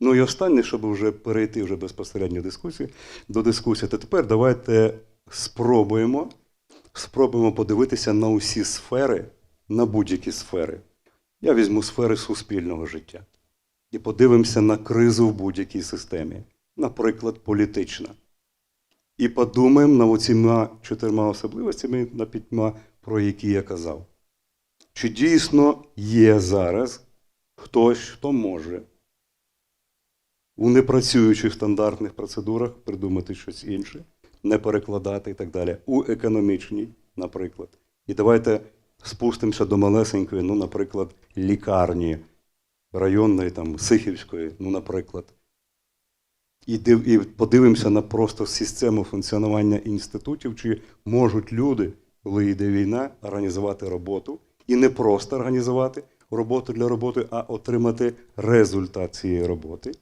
Ну і останнє, щоб вже перейти вже безпосередньо дискусії, до дискусії, то тепер давайте спробуємо, спробуємо подивитися на усі сфери, на будь-які сфери. Я візьму сфери суспільного життя і подивимося на кризу в будь-якій системі, наприклад, політична. І подумаємо над оціма чотирма особливостями, на п'ятьма, про які я казав. Чи дійсно є зараз хтось, хто може у непрацюючих стандартних процедурах придумати щось інше, не перекладати і так далі, у економічній, наприклад. І давайте спустимося до малесенької, ну, наприклад, лікарні районної, там, Сихівської, ну, наприклад. І, див, і подивимося на просто систему функціонування інститутів, чи можуть люди, коли йде війна, організувати роботу. І не просто організувати роботу для роботи, а отримати результат цієї роботи.